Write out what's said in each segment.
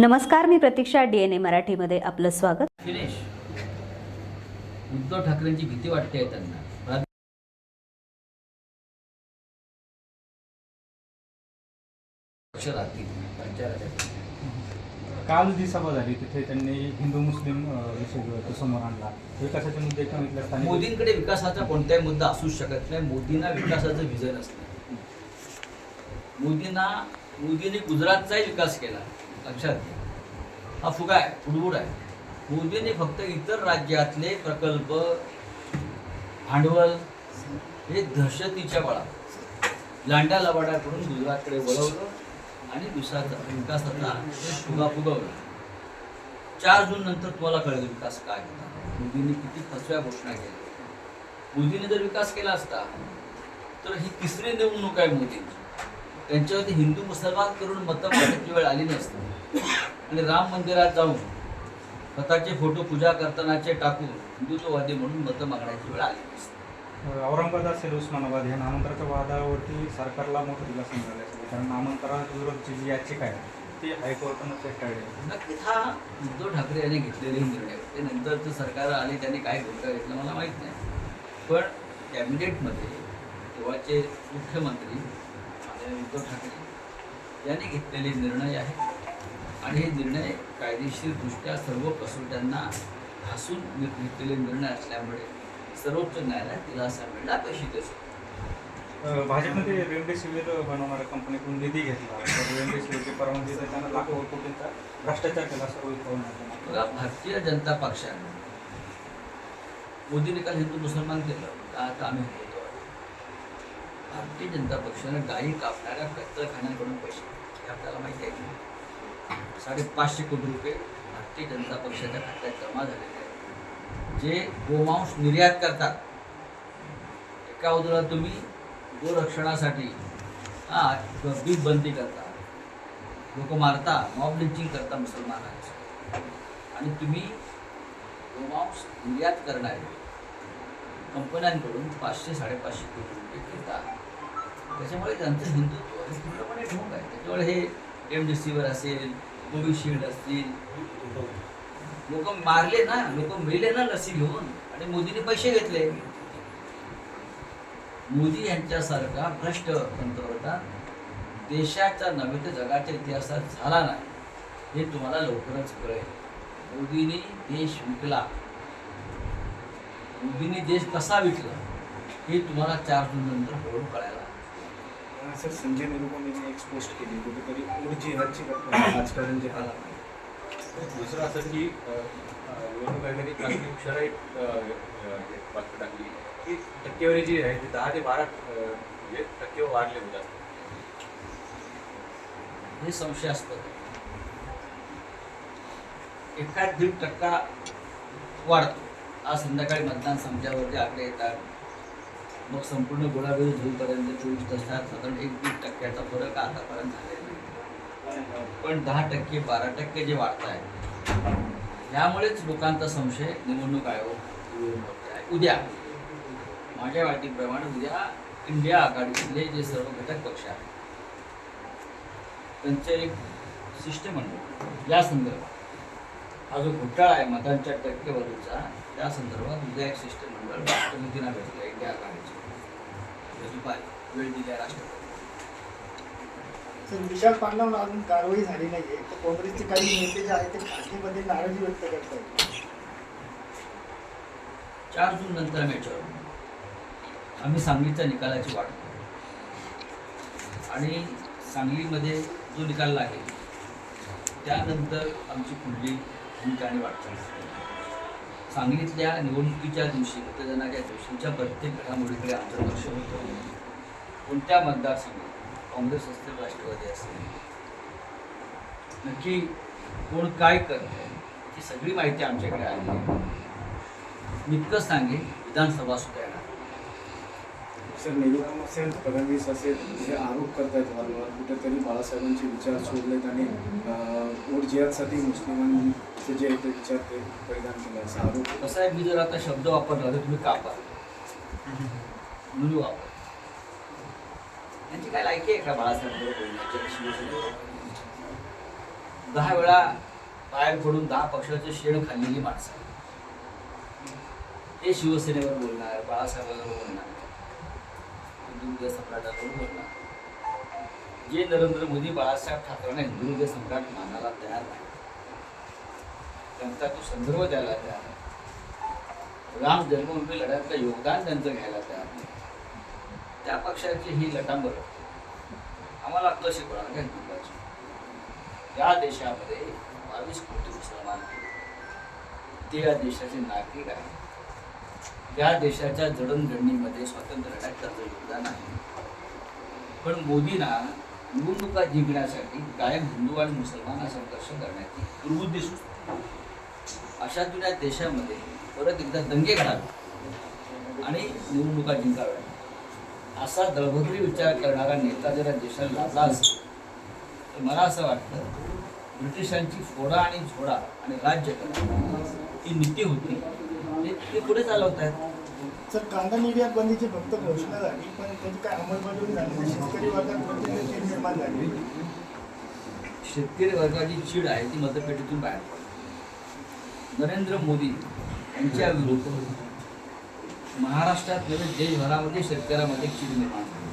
नमस्कार मी प्रतीक्षा D N A मराठीमध्ये आपलं स्वागत. उद्धव ठाकरेंची भीती वाटते त्यांना. काल जी सभा झाली तिथे त्यांनी हिंदू मुस्लिम विषय समोर आणला. विकासाचे मुद्दे मोदींकडे विकासाचा कोणताही मुद्दा असूच शकत नाही. मोदींना विकासाचं विजन असतं. मोदींना मोदींनी गुजरातचाही विकास केला. लक्षात घ्या. हा फुगा आहे फुडबुड आहे. मोदींनी फक्त इतर राज्यातले प्रकल्प भांडवल हे दहशतीच्या बळा लांड्या लबाड्याकडून गुजरातकडे वळवलं आणि विकासाचा विकासाचा फुगा फुगवला. चार जून नंतर तुम्हाला कळेल विकास काय होता. मोदींनी किती फसव्या घोषणा केल्या. मोदीने जर विकास केला असता तर ही तिसरी निवडणूक आहे मोदींची. त्यांच्यावरती हिंदू मुसलमान करून मतं मागण्याची वेळ आली नसती. आणि राम मंदिरात जाऊन स्वतःचे फोटो पूजा करतानाचे टाकून हिंदुत्ववादी म्हणून मतं मागण्याची वेळ आली नसती. औरंगाबाद असेल उस्मानाबाद ह्या नामांतराच्या वादावरती सरकारला मोठं दिलासा मिळाला असेल. कारण नामांतराविरोधाची जी याचिका आहे ती हायकोर्टानं फेटाळली नक्कीच हा उद्धव ठाकरे यांनी घेतलेले निर्णय. ते नंतरचं सरकार आले त्यांनी काय भूमिका घेतलं मला माहीत नाही. पण कॅबिनेटमध्ये तेव्हाचे मुख्यमंत्री उद्धव ठाकरे. यांनी घेतलेले निर्णय आहेत. आणि हे निर्णय कायदेशीरदृष्ट्या सर्व कसोट्यांना घासून घेतलेले निर्णय असल्यामुळे सर्वोच्च न्यायालयात दिलासा मिळणं अपेक्षित असतो भाजपमध्ये रेमडेसिवीर बनवणाऱ्या कंपनीकडून निधी घेतला. तर रेमडेसिवीरची परवानगी देताना लाखो कोटींचा भ्रष्टाचार केला. बघा भारतीय जनता पक्षाने मोदी निकाल हिंदू मुसलमान केलं. का आता आम्ही भारतीय जनता पक्षानं गायी कापणाऱ्या कत्तलखान्यांकडून पैसे. हे आपल्याला माहिती आहे की साडेपाचशे कोटी रुपये भारतीय जनता पक्षाच्या खात्यात जमा झालेले आहेत. जे गोमांस निर्यात करतात. एका बाजूला तुम्ही गोरक्षणासाठी हा बीज बंदी करता. लोक मारता मॉब लिंचिंग करता मुसलमानांचं आणि तुम्ही गोमांस निर्यात करणारे कंपन्यांकडून पाचशे साडेपाचशे कोटी रुपये घेता. त्याच्यामुळे त्यांचं हिंदुत्व हे पूर्णपणे ढोंग आहे त्याच्यामुळे हे एम डी सीवर असेल कोविशिल्ड असतील लोक मारले ना लोक मेले ना लसी घेऊन. आणि मोदीने पैसे घेतले. मोदी यांच्यासारखा भ्रष्ट पंतप्रधान देशाच्या नव्हे तर जगाच्या इतिहासात झाला नाही. हे तुम्हाला लवकरच कळेल. मोदीने देश विकला. मोदीने देश कसा विकला हे तुम्हाला चार जून नंतर हळूहळू कळायला सर संजय निरुपम यांनी एक पोस्ट केली कुठेतरी उर्जी ह्याची राजकारण जे आला दुसरं असं की निवडणूक आयोगाने हे बातमी टाकली. की टक्केवारी जी आहे ती दहा ते बारा म्हणजे टक्के वाढले होतात हे संशयास्पद. एखाद दीड टक्का वाढतो. आज संध्याकाळी मतदान संपल्यावरती आकडे येतात. मग संपूर्ण गोळाबेज होईपर्यंत चोवीस तासात साधारण एक दीड टक्क्याचा फरक आतापर्यंत झालेला पण दहा टक्के बारा टक्के जे वाढत आहे यामुळेच लोकांचा संशय निवडणूक आयोग आहे उद्या माझ्या वाटीप्रमाणे उद्या इंडिया आघाडीतले जे सर्व घटक पक्ष आहेत त्यांचे एक शिष्टमंडळ या संदर्भात हा जो घोटाळा आहे मतांच्या टक्केवारीचा त्या संदर्भात उद्या एक शिष्टमंडळ राष्ट्रपतींना भेटलं आघाडीचे दुपारी वेळ दिल्या राष्ट्रपती. विशाल पाटलावर अजून कारवाई झाली नाहीये. तर काँग्रेसचे काही नेते जे आहेत ते पार्टीमध्ये नाराजी व्यक्त करत आहेत चार जून नंतर आम्ही याच्यावर आम्ही सांगलीच्या निकालाची वाट पाहतो. आणि सांगलीमध्ये जो निकाल लागेल त्यानंतर आमची पुढली भूमिका आणि वाटचाल. सांगलीतल्या निवडणुकीच्या दिवशी मतदानाच्या दिवशीच्या प्रत्येक घडामोडीकडे आमचं लक्ष होतं. कोणत्या मतदारसंघात? काँग्रेस असतील राष्ट्रवादी असेल नक्की कोण काय करतंय ही सगळी माहिती आमच्याकडे आहे. मी इतकंच सांगेन विधानसभा सुद्धा येणार. सर निरुपम असेल फडणवीस असेल जे आरोप करतायत वारंवार कुठेतरी बाळासाहेबांचे विचार सोडलेत आणि वोट जिहादसाठी मुस्लिमांचे जे ते विचार ते परिधान आरोप कसं आहे मी जर आता शब्द वापरला तर तुम्ही कापा म्हणून वापर यांची काय लायकी आहे का बाळासाहेब बोलण्याची शिवसेनेवर? दहा वेळा पाय पडून दहा पक्षाचे शेण खाल्लेली माणसं. ते शिवसेनेवर बोलणार बाळासाहेबांवर बोलणार. हिंदू सम्राटावर बोलणार. जे नरेंद्र मोदी बाळासाहेब ठाकरेंना हिंदू सम्राट मानायला तयार नाही. त्यांचा तो संदर्भ द्यायला तयार राम जन्मभूमी लढ्यातलं योगदान त्यांचं घ्यायला तयार नाही. त्या पक्षाची ही लटांबर आम्हाला कशी शिकवणार काय हिंदुत्वाची या देशामध्ये बावीस कोटी मुसलमान ते या देशाचे नागरिक आहेत. या देशाच्या जडणघडणीमध्ये स्वातंत्र्य लढ्यात त्याचं योगदान आहे. पण मोदींना निवडणुका जिंकण्यासाठी कायम हिंदू आणि मुसलमान संघर्ष करण्याची दुर्बुद्धी सुचते. अशा या देशामध्ये परत एकदा दंगे घडावे आणि निवडणुका जिंकाव्या. असा दळभद्री विचार करणारा नेता जर देशाला लाभला असेल तर मला असं वाटतं ब्रिटिशांची फोडा आणि झोडा आणि राज्य ही नीती होती. ते पुढे चालवत आहेत सर कांदा निर्यात बंदीची फक्त घोषणा झाली पण त्याची काय अंमलबजावणी झाली. शेतकरी वर्गात निर्माण झाली? शेतकरी वर्गाची चीड आहे ती मतपेटीतून बाहेर पडते नरेंद्र मोदी यांच्या विरुद्ध महाराष्ट्रात नव्हे देशभरामध्ये शेतकऱ्यामध्ये चीड निर्माण झाली.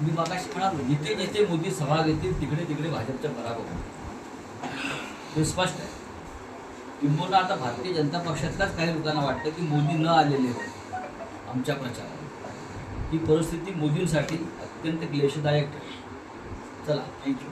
मी मागाशी म्हणालो जिथे जिथे मोदी सभा घेतील तिकडे तिकडे भाजपचा पराभव हे स्पष्ट आहे. किंबहुना आता भारतीय जनता पक्षातल्याच काही लोकांना वाटतं की मोदी न आलेले होते. आमच्या प्रचारात. ही परिस्थिती मोदींसाठी अत्यंत क्लेशदायक ठरेल. चला थँक्यू